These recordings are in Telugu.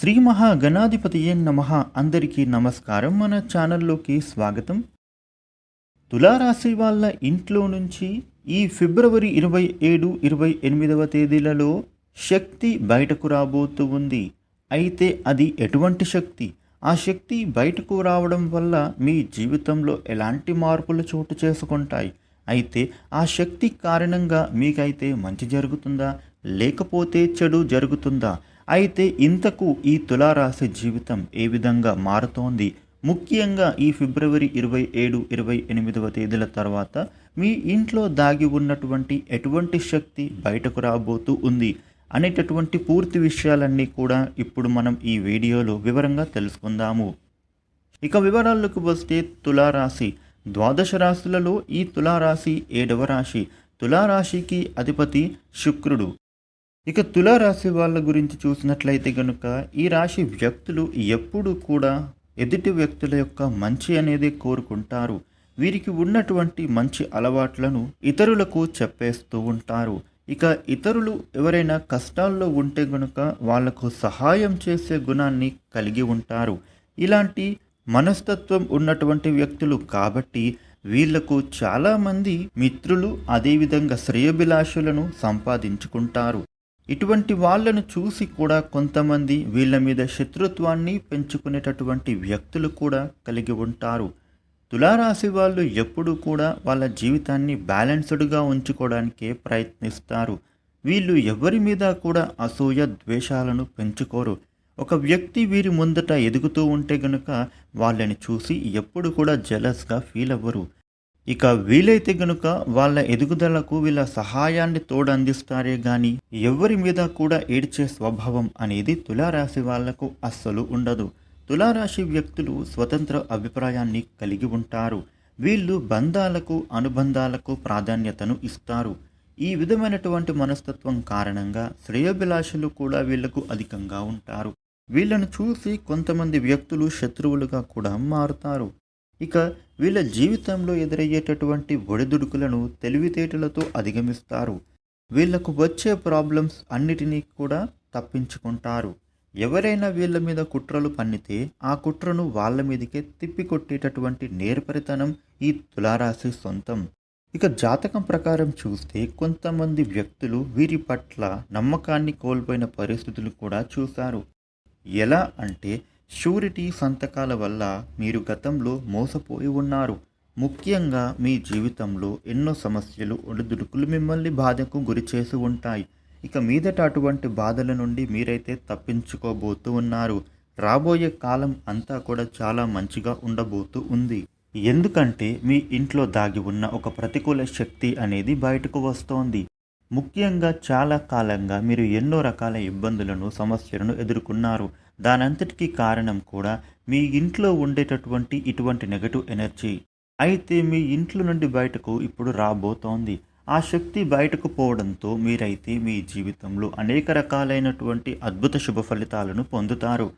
శ్రీ మహాగణాధిపతియే నమ అందరికీ నమస్కారం. మన ఛానల్లోకి స్వాగతం. తులారాశి వాళ్ళ ఇంట్లో నుంచి ఈ ఫిబ్రవరి ఇరవై ఏడు ఇరవై ఎనిమిదవ తేదీలలో శక్తి బయటకు రాబోతూ ఉంది. అయితే అది ఎటువంటి శక్తి? ఆ శక్తి బయటకు రావడం వల్ల మీ జీవితంలో ఎలాంటి మార్పులు చోటు చేసుకుంటాయి? అయితే ఆ శక్తి కారణంగా మీకైతే మంచి జరుగుతుందా? లేకపోతే చెడు జరుగుతుందా? అయితే ఇంతకు ఈ తులారాశి జీవితం ఏ విధంగా మారుతోంది? ముఖ్యంగా ఈ ఫిబ్రవరి ఇరవై ఏడు ఇరవై ఎనిమిదవ తేదీల తర్వాత మీ ఇంట్లో దాగి ఉన్నటువంటి ఎటువంటి శక్తి బయటకు రాబోతూ ఉంది? అనేటటువంటి పూర్తి విషయాలన్నీ కూడా ఇప్పుడు మనం ఈ వీడియోలో వివరంగా తెలుసుకుందాము. ఇక వివరాల్లోకి వస్తే తులారాశి. ద్వాదశ రాశులలో ఈ తులారాశి ఏడవ రాశి. తులారాశికి అధిపతి శుక్రుడు. ఇక తులారాశి వాళ్ళ గురించి చూసినట్లయితే కనుక ఈ రాశి వ్యక్తులు ఎప్పుడూ కూడా ఎదుటి వ్యక్తుల యొక్క మంచి అనేది కోరుకుంటారు. వీరికి ఉన్నటువంటి మంచి అలవాట్లను ఇతరులకు చెప్పేస్తూ ఉంటారు. ఇక ఇతరులు ఎవరైనా కష్టాల్లో ఉంటే గనుక వాళ్ళకు సహాయం చేసే గుణాన్ని కలిగి ఉంటారు. ఇలాంటి మనస్తత్వం ఉన్నటువంటి వ్యక్తులు కాబట్టి వీళ్ళకు చాలామంది మిత్రులు అదేవిధంగా శ్రేయభిలాషులను సంపాదించుకుంటారు. ఇటువంటి వాళ్ళను చూసి కూడా కొంతమంది వీళ్ళ మీద శత్రుత్వాన్ని పెంచుకునేటటువంటి వ్యక్తులు కూడా కలిగి ఉంటారు. తులారాశి వాళ్ళు ఎప్పుడూ కూడా వాళ్ళ జీవితాన్ని బ్యాలెన్స్డ్గా ఉంచుకోవడానికే ప్రయత్నిస్తారు. వీళ్ళు ఎవరి మీద కూడా అసూయ ద్వేషాలను పెంచుకోరు. ఒక వ్యక్తి వీరి ముందట ఎదుగుతూ ఉంటే గనుక వాళ్ళని చూసి ఎప్పుడు కూడా జెలస్గా ఫీల్ అవ్వరు. ఇక వీలైతే గనుక వాళ్ళ ఎదుగుదలకు వీళ్ళ సహాయాన్ని తోడందిస్తారే గాని ఎవరి మీద కూడా ఏడ్చే స్వభావం అనేది తులారాశి వాళ్ళకు అస్సలు ఉండదు. తులారాశి వ్యక్తులు స్వతంత్ర అభిప్రాయాన్ని కలిగి ఉంటారు. వీళ్ళు బంధాలకు అనుబంధాలకు ప్రాధాన్యతను ఇస్తారు. ఈ విధమైనటువంటి మనస్తత్వం కారణంగా శ్రేయోభిలాషులు కూడా వీళ్ళకు అధికంగా ఉంటారు. వీళ్ళను చూసి కొంతమంది వ్యక్తులు శత్రువులుగా కూడా మారుతారు. ఇక వీళ్ళ జీవితంలో ఎదురయ్యేటటువంటి ఒడిదుడుకులను తెలివితేటలతో అధిగమిస్తారు. వీళ్ళకు వచ్చే ప్రాబ్లమ్స్ అన్నిటినీ కూడా తప్పించుకుంటారు. ఎవరైనా వీళ్ళ మీద కుట్రలు పన్నితే ఆ కుట్రను వాళ్ళ మీదకే తిప్పికొట్టేటటువంటి నేర్పరితనం ఈ తులారాశి సొంతం. ఇక జాతకం ప్రకారం చూస్తే కొంతమంది వ్యక్తులు వీరి పట్ల నమ్మకాన్ని కోల్పోయిన పరిస్థితులు కూడా చూశారు. ఎలా అంటే షూరిటీ సంతకాల వల్ల మీరు గతంలో మోసపోయి ఉన్నారు. ముఖ్యంగా మీ జీవితంలో ఎన్నో సమస్యలు ఒడిదుడుకులు మిమ్మల్ని బాధకు గురి చేసి ఉంటాయి. ఇక మీదట అటువంటి బాధల నుండి మీరైతే తప్పించుకోబోతూ ఉన్నారు. రాబోయే కాలం అంతా కూడా చాలా మంచిగా ఉండబోతూ ఉంది. ఎందుకంటే మీ ఇంట్లో దాగి ఉన్న ఒక ప్రతికూల శక్తి అనేది బయటకు వస్తోంది. ముఖ్యంగా చాలా కాలంగా మీరు ఎన్నో రకాల ఇబ్బందులను సమస్యలను ఎదుర్కొన్నారు. దానంతటికీ కారణం కూడా మీ ఇంట్లో ఉండేటటువంటి ఇటువంటి నెగటివ్ ఎనర్జీ అయితే మీ ఇంట్లో నుండి బయటకు ఇప్పుడు రాబోతోంది. ఆ శక్తి బయటకు పోవడంతో మీరైతే మీ జీవితంలో అనేక రకాలైనటువంటి అద్భుత శుభ ఫలితాలను పొందుతారు.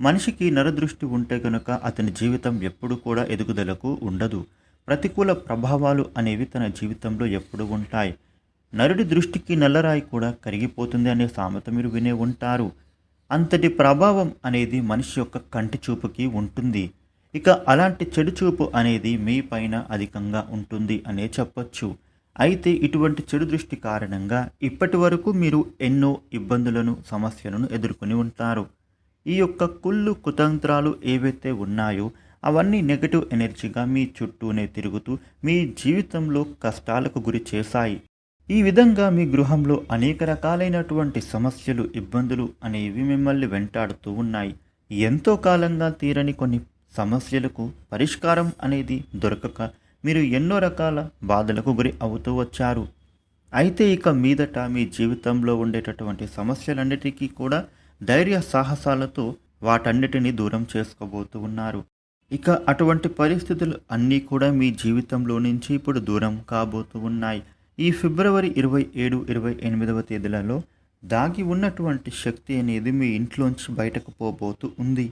మనిషికి నరదృష్టి ఉంటే కనుక అతని జీవితం ఎప్పుడు కూడా ఎదుగుదలకు ఉండదు. ప్రతికూల ప్రభావాలు అనేవి తన జీవితంలో ఎప్పుడు ఉంటాయి. నరుడి దృష్టికి నల్లరాయి కూడా కరిగిపోతుంది అనే సామెత మీరు వినే ఉంటారు. అంతటి ప్రభావం అనేది మనిషి యొక్క కంటి చూపుకి ఉంటుంది. ఇక అలాంటి చెడు చూపు అనేది మీ పైన అధికంగా ఉంటుంది అనే చెప్పొచ్చు. అయితే ఇటువంటి చెడు దృష్టి కారణంగా ఇప్పటి వరకు మీరు ఎన్నో ఇబ్బందులను సమస్యలను ఎదుర్కొని ఉంటారు. ఈ యొక్క కుళ్ళు కుతంత్రాలు ఏవైతే ఉన్నాయో అవన్నీ నెగటివ్ ఎనర్జీగా మీ చుట్టూనే తిరుగుతూ మీ జీవితంలో కష్టాలకు గురి చేశాయి. ఈ విధంగా మీ గృహంలో అనేక రకాలైనటువంటి సమస్యలు ఇబ్బందులు అనేవి మిమ్మల్ని వెంటాడుతూ ఉన్నాయి. ఎంతో కాలంగా తీరని కొన్ని సమస్యలకు పరిష్కారం అనేది దొరకక మీరు ఎన్నో రకాల బాధలకు గురి అవుతూ వచ్చారు. అయితే ఇక మీదట మీ జీవితంలో ఉండేటటువంటి సమస్యలన్నిటికీ కూడా ధైర్య సాహసాలతో వాటన్నిటినీ దూరం చేసుకోబోతూ ఉన్నారు. ఇక అటువంటి పరిస్థితులు అన్నీ కూడా మీ జీవితంలో నుంచి ఇప్పుడు దూరం కాబోతూ ఉన్నాయి. ఈ ఫిబ్రవరి ఇరవై ఏడు ఇరవై ఎనిమిదవ తేదీలలో దాగి ఉన్నటువంటి శక్తి అనేది మీ ఇంట్లోంచి బయటకు పోబోతూ ఉంది.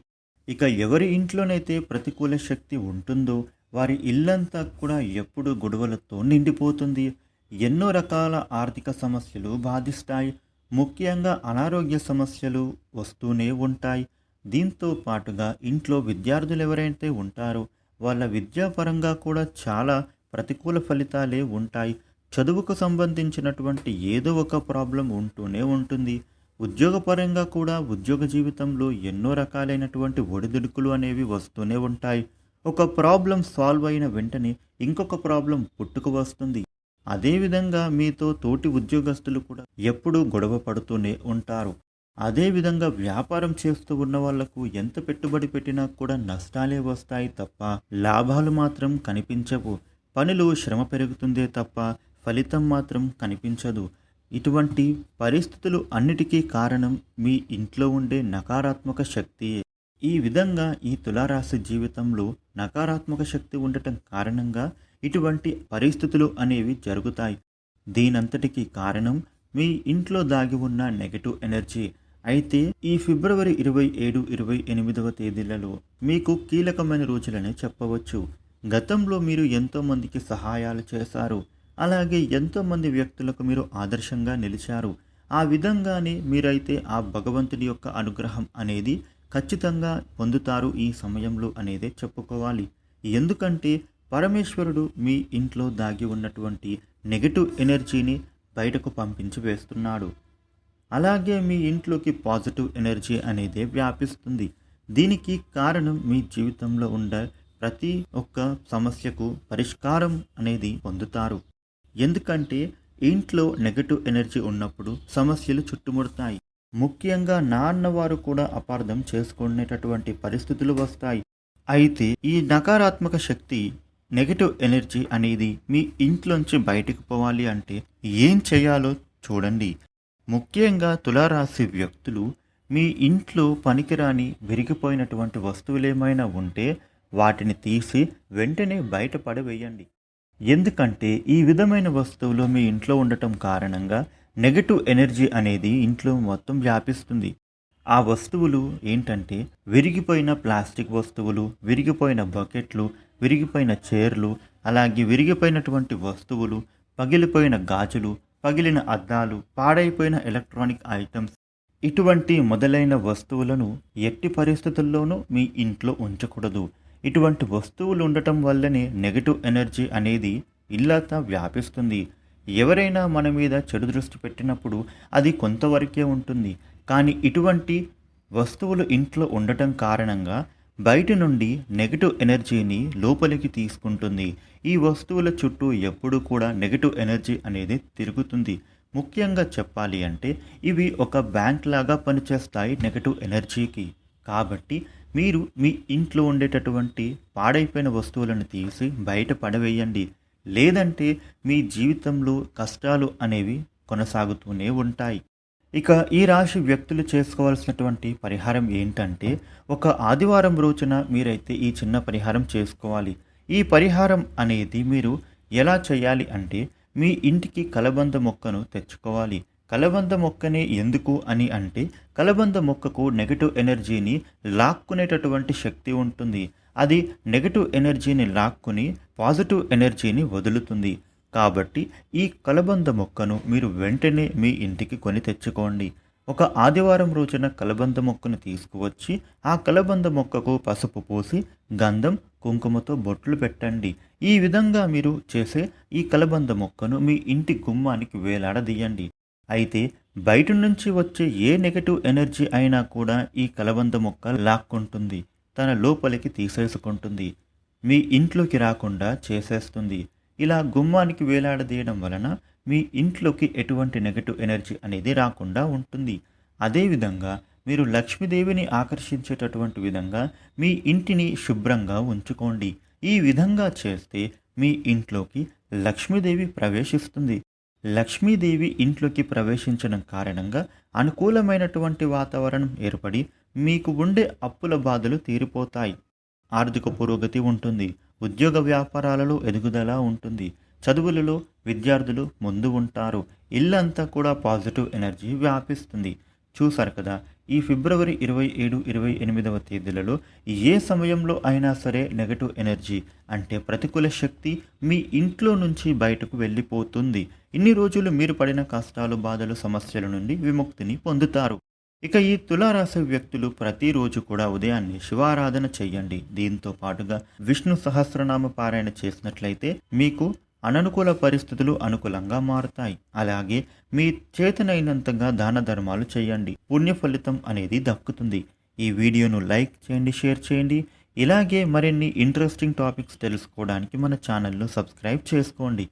ఇక ఎవరి ఇంట్లోనైతే ప్రతికూల శక్తి ఉంటుందో వారి ఇల్లంతా కూడా ఎప్పుడు గొడవలతో నిండిపోతుంది. ఎన్నో రకాల ఆర్థిక సమస్యలు బాధిస్తాయి. ముఖ్యంగా అనారోగ్య సమస్యలు వస్తూనే ఉంటాయి. దీంతో పాటుగా ఇంట్లో విద్యార్థులు ఎవరైతే ఉంటారో వాళ్ళ విద్యాపరంగా కూడా చాలా ప్రతికూల ఫలితాలే ఉంటాయి. చదువుకు సంబంధించినటువంటి ఏదో ఒక ప్రాబ్లం ఉంటూనే ఉంటుంది. ఉద్యోగపరంగా కూడా ఉద్యోగ జీవితంలో ఎన్నో రకాలైనటువంటి ఒడిదుడుకులు అనేవి వస్తూనే ఉంటాయి. ఒక ప్రాబ్లం సాల్వ్ అయిన వెంటనే ఇంకొక ప్రాబ్లం పుట్టుకు వస్తుంది. అదేవిధంగా మీతో తోటి ఉద్యోగస్తులు కూడా ఎప్పుడూ గొడవ పడుతూనే ఉంటారు. అదేవిధంగా వ్యాపారం చేస్తూ ఉన్న వాళ్ళకు ఎంత పెట్టుబడి పెట్టినా కూడా నష్టాలే వస్తాయి తప్ప లాభాలు మాత్రం కనిపించవు. పనులు శ్రమ పెరుగుతుందే తప్ప ఫలితం మాత్రం కనిపించదు. ఇటువంటి పరిస్థితులు అన్నిటికీ కారణం మీ ఇంట్లో ఉండే నకారాత్మక శక్తియే ఈ విధంగా ఈ తులారాశి జీవితంలో నకారాత్మక శక్తి ఉండటం కారణంగా ఇటువంటి పరిస్థితులు అనేవి జరుగుతాయి. దీనంతటికీ కారణం మీ ఇంట్లో దాగి ఉన్న నెగటివ్ ఎనర్జీ. అయితే ఈ ఫిబ్రవరి ఇరవై ఏడు ఇరవై ఎనిమిదవ తేదీలలో మీకు కీలకమైన రోజులనే చెప్పవచ్చు. గతంలో మీరు ఎంతోమందికి సహాయాలు చేశారు. అలాగే ఎంతోమంది వ్యక్తులకు మీరు ఆదర్శంగా నిలిచారు. ఆ విధంగానే మీరైతే ఆ భగవంతుడి యొక్క అనుగ్రహం అనేది ఖచ్చితంగా పొందుతారు ఈ సమయంలో అనేదే చెప్పుకోవాలి. ఎందుకంటే పరమేశ్వరుడు మీ ఇంట్లో దాగి ఉన్నటువంటి నెగటివ్ ఎనర్జీని బయటకు పంపించి వేస్తున్నాడు. అలాగే మీ ఇంట్లోకి పాజిటివ్ ఎనర్జీ అనేది వ్యాపిస్తుంది. దీనికి కారణం మీ జీవితంలో ఉండే ప్రతి ఒక్క సమస్యకు పరిష్కారం అనేది పొందుతారు. ఎందుకంటే ఇంట్లో నెగటివ్ ఎనర్జీ ఉన్నప్పుడు సమస్యలు చుట్టుముడతాయి. ముఖ్యంగా నాన్నవారు కూడా అపార్థం చేసుకునేటటువంటి పరిస్థితులు వస్తాయి. అయితే ఈ నకారాత్మక శక్తి నెగటివ్ ఎనర్జీ అనేది మీ ఇంట్లోంచి బయటకు పోవాలి అంటే ఏం చేయాలో చూడండి. ముఖ్యంగా తులారాశి వ్యక్తులు మీ ఇంట్లో పనికిరాని విరిగిపోయినటువంటి వస్తువులు ఏమైనా ఉంటే వాటిని తీసి వెంటనే బయట పడవేయండి. ఎందుకంటే ఈ విధమైన వస్తువులు మీ ఇంట్లో ఉండటం కారణంగా నెగటివ్ ఎనర్జీ అనేది ఇంట్లో మొత్తం వ్యాపిస్తుంది. ఆ వస్తువులు ఏంటంటే విరిగిపోయిన ప్లాస్టిక్ వస్తువులు విరిగిపోయిన బకెట్లు విరిగిపోయిన చైర్లు అలాగే విరిగిపోయినటువంటి వస్తువులు పగిలిపోయిన గాజులు పగిలిన అద్దాలు పాడైపోయిన ఎలక్ట్రానిక్ ఐటమ్స్ ఇటువంటి మొదలైన వస్తువులను ఎట్టి పరిస్థితుల్లోనూ మీ ఇంట్లో ఉంచకూడదు. ఇటువంటి వస్తువులు ఉండటం వల్లనే నెగటివ్ ఎనర్జీ అనేది ఇల్లంతా వ్యాపిస్తుంది. ఎవరైనా మన మీద చెడు దృష్టి పెట్టినప్పుడు అది కొంతవరకే ఉంటుంది. కానీ ఇటువంటి వస్తువులు ఇంట్లో ఉండటం కారణంగా బయట నుండి నెగటివ్ ఎనర్జీని లోపలికి తీసుకుంటుంది. ఈ వస్తువుల చుట్టూ ఎప్పుడూ కూడా నెగటివ్ ఎనర్జీ అనేది తిరుగుతుంది. ముఖ్యంగా చెప్పాలి అంటే ఇవి ఒక బ్యాంక్ లాగా పనిచేస్తాయి నెగటివ్ ఎనర్జీకి. కాబట్టి మీరు మీ ఇంట్లో ఉండేటటువంటి పాడైపోయిన వస్తువులను తీసి బయట పడవేయండి. లేదంటే మీ జీవితంలో కష్టాలు అనేవి కొనసాగుతూనే ఉంటాయి. ఇక ఈ రాశి వ్యక్తులు చేసుకోవాల్సినటువంటి పరిహారం ఏంటంటే ఒక ఆదివారం రోజున మీరైతే ఈ చిన్న పరిహారం చేసుకోవాలి. ఈ పరిహారం అనేది మీరు ఎలా చేయాలి అంటే మీ ఇంటికి కలబంద మొక్కను తెచ్చుకోవాలి. కలబంద మొక్కనే ఎందుకు అని అంటే కలబంద మొక్కకు నెగటివ్ ఎనర్జీని లాక్కునేటటువంటి శక్తి ఉంటుంది. అది నెగటివ్ ఎనర్జీని లాక్కుని పాజిటివ్ ఎనర్జీని వదులుతుంది. కాబట్టి ఈ కలబంద మొక్కను మీరు వెంటనే మీ ఇంటికి కొని తెచ్చుకోండి. ఒక ఆదివారం రోజున కలబంద మొక్కను తీసుకువచ్చి ఆ కలబంద మొక్కకు పసుపు పోసి గంధం కుంకుమతో బొట్లు పెట్టండి. ఈ విధంగా మీరు చేసే ఈ కలబంద మొక్కను మీ ఇంటి గుమ్మానికి వేలాడదీయండి. అయితే బయట నుంచి వచ్చే ఏ నెగటివ్ ఎనర్జీ అయినా కూడా ఈ కలబంద మొక్క లాక్కుంటుంది తన లోపలికి తీసేసుకుంటుంది మీ ఇంట్లోకి రాకుండా చేసేస్తుంది. ఇలా గుమ్మానికి వేలాడదీయడం వలన మీ ఇంట్లోకి ఎటువంటి నెగటివ్ ఎనర్జీ అనేది రాకుండా ఉంటుంది. అదేవిధంగా మీరు లక్ష్మీదేవిని ఆకర్షించేటటువంటి విధంగా మీ ఇంటిని శుభ్రంగా ఉంచుకోండి. ఈ విధంగా చేస్తే మీ ఇంట్లోకి లక్ష్మీదేవి ప్రవేశిస్తుంది. లక్ష్మీదేవి ఇంట్లోకి ప్రవేశించడం కారణంగా అనుకూలమైనటువంటి వాతావరణం ఏర్పడి మీకు ఉండే అప్పుల బాధలు తీరిపోతాయి. ఆర్థిక పురోగతి ఉంటుంది. ఉద్యోగ వ్యాపారాలలో ఎదుగుదల ఉంటుంది. చదువులలో విద్యార్థులు ముందు ఉంటారు. ఇల్లంతా కూడా పాజిటివ్ ఎనర్జీ వ్యాపిస్తుంది. చూసారు కదా ఈ ఫిబ్రవరి ఇరవై ఏడు ఇరవై ఎనిమిదవ తేదీలలో ఏ సమయంలో అయినా సరే నెగటివ్ ఎనర్జీ అంటే ప్రతికూల శక్తి మీ ఇంట్లో నుంచి బయటకు వెళ్ళిపోతుంది. ఇన్ని రోజులు మీరు పడిన కష్టాలు బాధలు సమస్యల నుండి విముక్తిని పొందుతారు. ఇక ఈ తులారాశి వ్యక్తులు ప్రతిరోజు కూడా ఉదయాన్నే శివారాధన చెయ్యండి దీంతో పాటుగా విష్ణు సహస్రనామ పారాయణ చేసినట్లయితే మీకు అననుకూల పరిస్థితులు అనుకూలంగా మారుతాయి. అలాగే మీ చేతనైనంతగా దాన ధర్మాలు చేయండి. పుణ్య ఫలితం అనేది దక్కుతుంది. ఈ వీడియోను లైక్ చేయండి షేర్ చేయండి. ఇలాగే మరిన్ని ఇంట్రెస్టింగ్ టాపిక్స్ తెలుసుకోవడానికి మన ఛానల్ను సబ్స్క్రైబ్ చేసుకోండి.